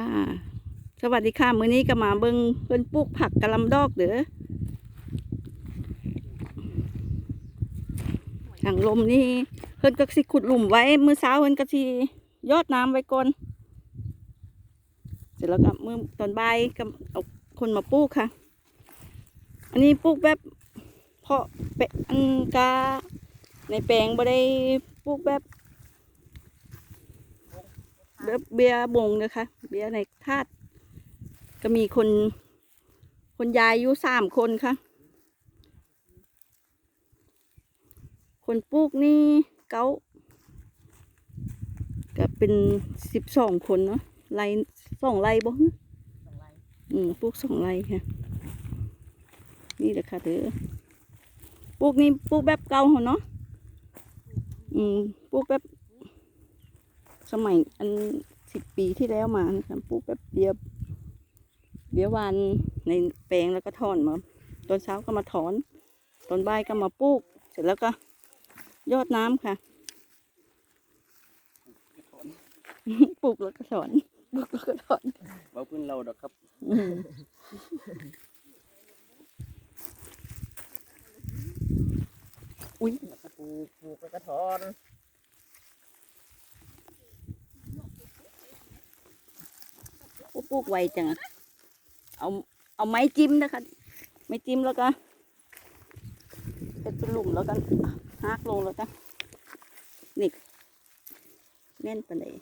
ค่ะ สวัสดีค่ะ มื้อนี้ก็มาเบิ่งเพิ่นปลูกผักกะลำดอกเด้อทางลมนี่เพิ่นก็สิขุดหลุมไว้ มื้อเช้าเพิ่นก็สิยอดน้ำไว้ก่อน เสร็จแล้วก็มื้อตอนบ่ายก็เอาคนมาปลูกค่ะ อันนี้ปลูกแบบเพาะเปะอันกาในแปลงบ่ได้ปลูกแบบ เบียร์เบียร์บงนะคะ เบียร์ในธาตุก็มีคน คนยายอยู่สามคนค่ะ คนปลูกนี่เก้าก็เป็นสิบสองคนเนาะไรสองไรบ่ฮึอืมปลูกสองไรค่ะ นี่แหละค่ะเด้อปลูกนี่ปลูกแบบเก่าเหรอเนาะอืมปลูกแบบ สมัยอันสิบปีที่แล้วมานะครับปลูกแบบเบียร์เบียร์หวานในแปลงแล้วก็ถอนมาตอนเช้าก็มาถอนตอนบ่ายก็มาปลูก เสร็จแล้วก็ยอดน้ำค่ะปลูกแล้วก็ถอนปลูกแล้วก็ถอนบ่พื้นเราดอกครับอืมอุ้ยแล้วก็ปลูกปลูกแล้วก็ถอน ลูกไวจังเอาเอาไม้จิ้มนะคะ ไม้จิ้มแล้วก็เป็นหลุมแล้วกันหักลงแล้วกันนี่แน่นไปเลย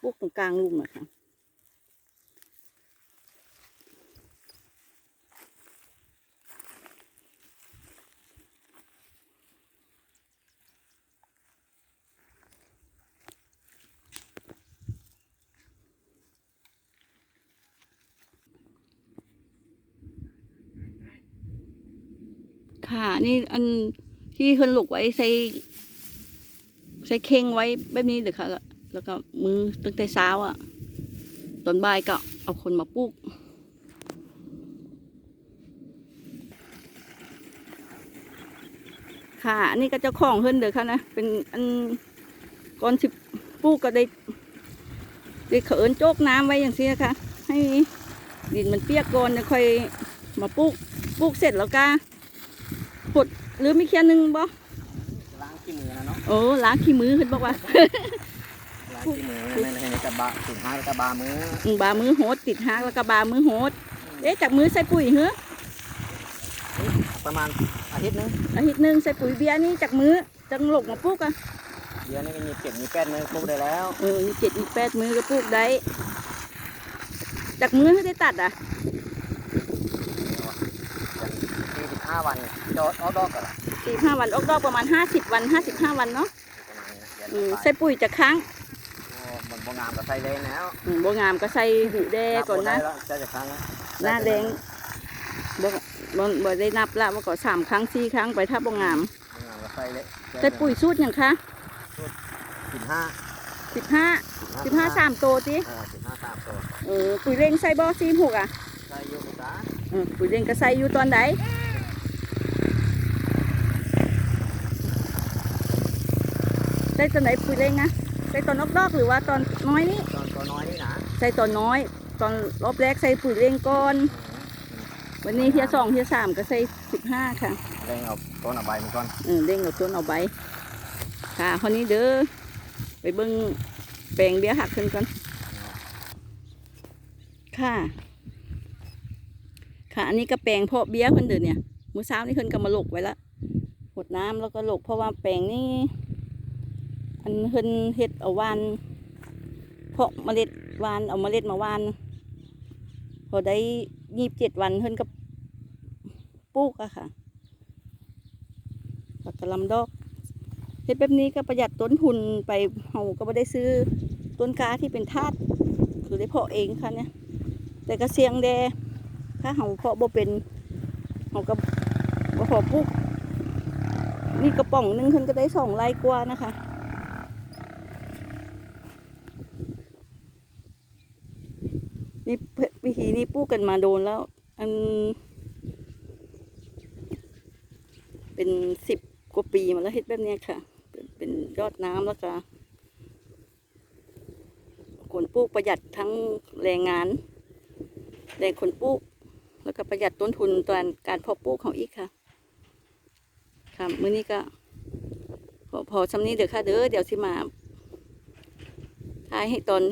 ปลูกตรงกลางลุมอะค่ะ ค่ะนี่อันที่เพิ่นหลกไว้ใส่ ใส่เข่งไว้แบบนี้เด้อค่ะ แล้วก็มือตั้งแต่เช้าอะ ตอนบ่ายก็เอาคนมาปลูกค่ะอันนี้ก็เจ้าของเพิ่นเด้อค่ะนะ เป็นอันก่อนสิปลูกก็ได้ได้เขินโจกน้ำไว้อย่างนี้นะคะให้ดินมันเปียกก่อนแล้วค่อยมาปลูกปลูกเสร็จแล้วก็ หดหรือมีแค่นึงบ่ล้างขี้มือนะเนาะโอ้ล้างขี้มือเพิ่นบอกว่าล้างขี้มือในในในกระบะถุงห้ากระบะมืออืมบามือโหดติดหางแล้วก็บามือโหดเอ๊ะจากมือใส่ปุ๋ยเหรอประมาณอาทิตย์หนึงอาทิตย์หนึงใส่ปุ๋ยเบียร์นี่จากมือจังหลกมาปลูกอะเดือนนี้ก็มีเจ็ดมีแปดมือปลูกได้แล้วเออมีเจ็ดมีแปดมือก็ปลูกได้จากมือให้ได้ตัดอะ สี่สิบ ห้าวันจอดออกดอกกันละสี่ห้าวันออกดอกประมาณห้าสิบวันห้าสิบห้าวันเนาะประมาณนี้นะอืเดืมอนใส่ปุ๋ยจากครั้งบนบงงามก็ใส่เลยแล้วอืมบ่งามก็ใส่หูแดก่อนนะใส่จะครั้งหน้าแดงบ่บ่บ่ได้นับละว่าก็สามครั้งสี่ครั้งไปถ้าบ่งามบงงามก็ใส่เลยใส่ปุ๋ยสูตรหยังคะสิบห้าสิบห้าสิบห้าสามโตติเออสิบห้าสามตัวเออปุ๋ยเร่งใส่บ่สี่หกอะใส่อยูภาษาเออปุ๋ยเร่งก็ใส่อยู่ตอนใด ใส่ตอนไหนปุ๋ยเร่งนะใส่ตอนนอกดอกหรือว่าตอนน้อยนี่ตอนตัวน้อยนี่นะใส่ตอนน้อย ตอนรอบแรกใส่ปุ๋ยเร่งก่อน วันนี้เที่ยสองเที่ยสามก็ใส่สิบห้าค่ะเร่งเอาต้นเอาใบมันก่อนเออเร่งเอาต้นเอาใบค่ะคนนี้เด้อไปเบิ้งแปลงเบี้ยหักขึ้นก่อนค่ะ ค่ะ อันนี้ก็แปลงเพาะเบี้ยเพิ่นเด้อเนี่ยมื้อเช้านี่เพิ่นก็มาหลกไว้ละหดน้ำแล้วก็หลกเพราะว่าแปลงนี่ อันเพิ่นเฮ็ดเอาวานเพาะเมล็ดวานเอาเมล็ดมาวาน พอได้ยี่สิบเจ็ดวันเพิ่นก็ปลูกอะค่ะผักกะลำดอกเฮ็ดแบบนี้ก็ประหยัดต้นทุนไปเฮาก็ไม่ได้ซื้อต้นกาที่เป็นธาตุคือได้เพาะเองค่ะเนี่ย แต่ก็เสียงแดถ้าเฮาเพาะบ่เป็นเฮาก็บ่พอปลูกนี่กระป๋องหนึงเพิ่นก็ได้สองไร่กว่านะคะ นี่วิธีนี้ปลูกกันมาโดนแล้ว อัน เป็นสิบกว่าปีมาแล้วเฮ็ดแบบนี้ค่ะ เป็นเป็นยอดน้ำแล้วก็คนปลูกประหยัดทั้งแรงงานแรงคนปลูก แล้วก็ประหยัดต้นทุนตอนการเพาะปลูกของอีกค่ะ ค่ะมื้อนี้ก็ พอพอสำนี้เดี๋ยวค่ะเด้อเดี๋ยวสิมาถ่ายให้ตอน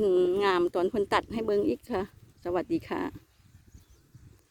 งามตอนคนตัดให้เบิ่งอีกค่ะ สวัสดีค่ะ